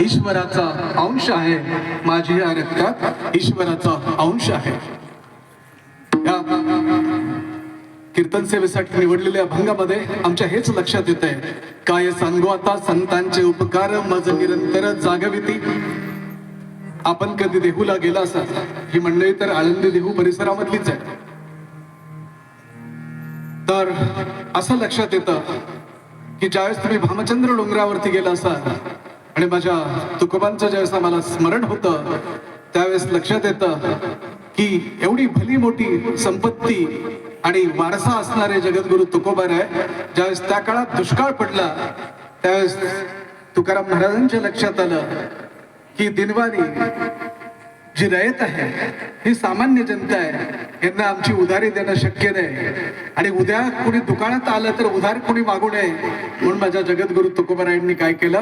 ईश्वराचा अंश आहे माझी या रक्तात ईश्वराचा अंश आहे. या कीर्तन सेवेसाठी निवडलेल्या अभंगामध्ये आमच्या हेच लक्षात येत आहे. काय सांगू आता संतांचे उपकार मज निरंतर जागविती. आपण कधी देहूला गेला असाल ही मंडळी तर आळंदी देहू परिसरामधलीच आहे. तर असं लक्षात येतं की ज्यावेळेस तुम्ही भामचंद्र डोंगरावरती गेला असाल आणि माझ्या तुकोबांचं ज्यावेळेस मला स्मरण होतं त्यावेळेस लक्षात येतं की एवढी भली मोठी संपत्ती आणि वारसा असणारे जगद्गुरु तुकोबार आहे ज्यावेळेस त्या काळात दुष्काळ पडला त्यावेळेस तुकाराम महाराजांच्या लक्षात आलं की दिनवारी जी रयत आहे ही सामान्य जनता आहे. यांना आमची उधारी देणं शक्य नाही. आणि उद्या कुणी दुकानात आलं तर उधार कोणी मागू नये. म्हणून माझ्या जगद्गुरु तुकोबारायांनी काय केलं?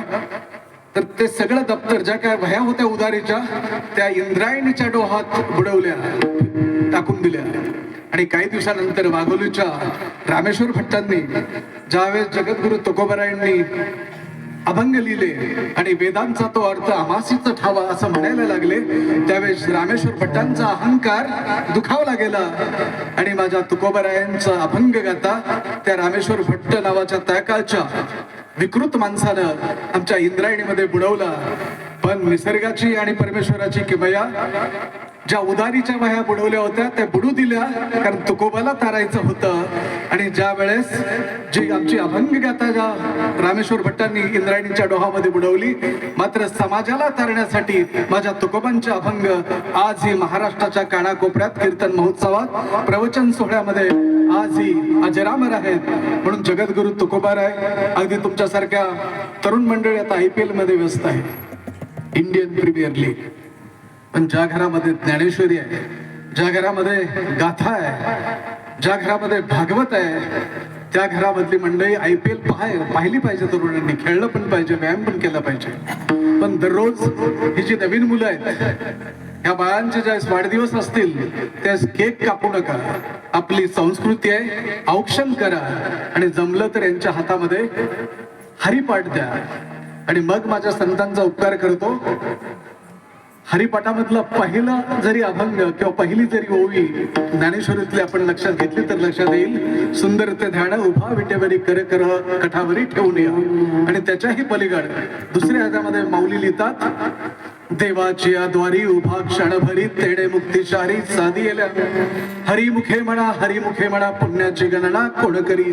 तर ते सगळं दप्तर ज्या काय वह्या होत्या उदारीच्या त्या इंद्रायणीच्या डोहात बुडवल्या टाकून दिल्या. आणि काही दिवसानंतर वाघोलीच्या रामेश्वर भट्टांनी ज्यावेळेस जगद्गुरु तुकोबरायांनी अभंग लिहिले आणि वेदांचा तो अर्थ आमासीच ठावा असं म्हणायला लागले त्यावेळेस रामेश्वर भट्टांचा अहंकार दुखावला गेला. आणि माझ्या तुकोबरायांचा अभंग गाता त्या रामेश्वर भट्ट नावाच्या त्या काळच्या विकृत माणसानं आमच्या इंद्रायणीमध्ये बुडवला. पण निसर्गाची आणि परमेश्वराची किमया ज्या उदारीच्या वह्या बुडवल्या होत्या त्या बुडू दिल्या. कारण तुकोबाला तारायचं होतं. आणि ज्या वेळेस जी आमची अभंग गाता ज्या रामेश्वर भट्टांनी इंद्रायणीच्या डोहामध्ये बुडवली मात्र समाजाला तारण्यासाठी माझ्या तुकोबांचे अभंग आज ही महाराष्ट्राच्या कानाकोपऱ्यात कीर्तन महोत्सवात प्रवचन सोहळ्यामध्ये आज ही अजरामर आहेत. म्हणून जगद्गुरु तुकोबार आहे. अगदी तुमच्यासारख्या तरुण मंडळी आता आय पी मध्ये व्यस्त आहे इंडियन प्रीमियर लीग पण ज्या घरामध्ये ज्ञानेश्वरी आहे ज्या घरामध्ये गाथा आहे ज्या घरामध्ये भागवत आहे त्या घरामधली मंडळी आय पी एल पाहाय पाहिली पाहिजे तरुणांनी. खेळलं पण पाहिजे व्यायाम पण केला पाहिजे. पण दररोज ही जी नवीन मुलं आहेत ह्या बाळांचे ज्यावेळेस वाढदिवस असतील त्यावेळेस केक कापू नका. आपली संस्कृती आहे औक्षण करा. आणि जमलं तर यांच्या हातामध्ये हरिपाठ द्या. आणि मग माझ्या संतांचा उपकार करतो. हरिपाठामधला पहिला जरी अभंग किंवा पहिली जरी ओवी ज्ञानेश्वरीतली आपण लक्षात घेतली तर लक्षात येईल. सुंदर ते ध्यान उभा विटेवरी कर कर कठावरी ठेवून या. आणि त्याच्याही पलीकड दुसऱ्या ह्याच्यामध्ये माऊली लिहितात देवाची द्वारी उभा क्षणभरी तेडे मुक्तिशारी साधी हरिमुखे म्हणा हरिमुखे म्हणा पुण्याची गणना कोण करी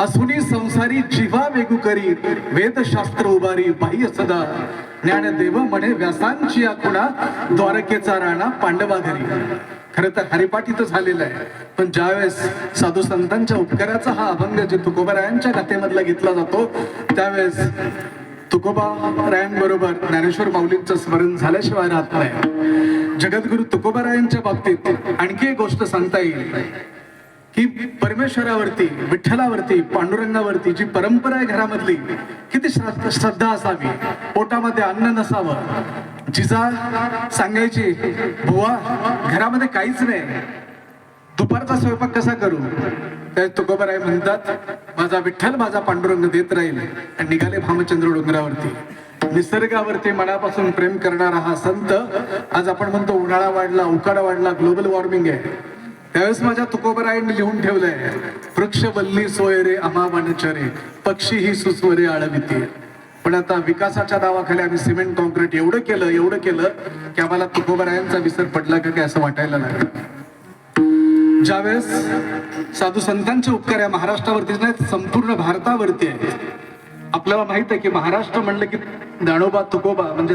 असुनी संसारी जीवा वेगू करी वेदशास्त्र उभारी बाह्य सदा ज्ञानदेव म्हणे व्यासांची या द्वारकेचा राणा पांडवा घरी. खरं तर हरिपाठी तर झालेलं आहे. पण ज्यावेळेस साधू संतांच्या उपकाराचा हा अभंग जे तुकोबरायांच्या गाथेमधला घेतला जातो त्यावेळेस तुकोबा रायांबरोबर ज्ञानेश्वर माऊलींचं स्मरण झाल्याशिवाय राहत नाही. जगद्गुरु तुकोबारायांच्या बाबतीत आणखी एक गोष्ट सांगता येईल की परमेश्वरावरती विठ्ठलावरती पांडुरंगावरती जी परंपरा आहे घरामधली किती श्रद्धा असावी पोटामध्ये अन्न नसावं जिजा सांगायची बुवा घरामध्ये काहीच नाही. दुपारचा स्वयंपाक कसा करू? त्या तुकोबराय म्हणतात माझा विठ्ठल माझा पांडुरंग देत राहील आणि निघाले भामचंद्र डोंगरावरती. निसर्गावरती मनापासून प्रेम करणारा हा संत आज आपण म्हणतो उन्हाळा वाढला उकाडा वाढला ग्लोबल वॉर्मिंग आहे. त्यावेळेस माझ्या तुकोबरायांनी लिहून ठेवलंय वृक्ष वल्ली सोय रे अमा वनचरे पक्षी ही सुस्वरे आळविते. पण आता विकासाच्या नावाखाली आम्ही सिमेंट कॉन्क्रीट एवढं केलं एवढं केलं की आम्हाला तुकोबरायांचा विसर पडला का काय असं वाटायला लागलं. ज्यावेळेस साधू संतांचे उपकार या महाराष्ट्रावरतीच नाही संपूर्ण भारतावरती आहेत आपल्याला माहीत आहे की महाराष्ट्र म्हणलं की ज्ञानोबा तुकोबा म्हणजे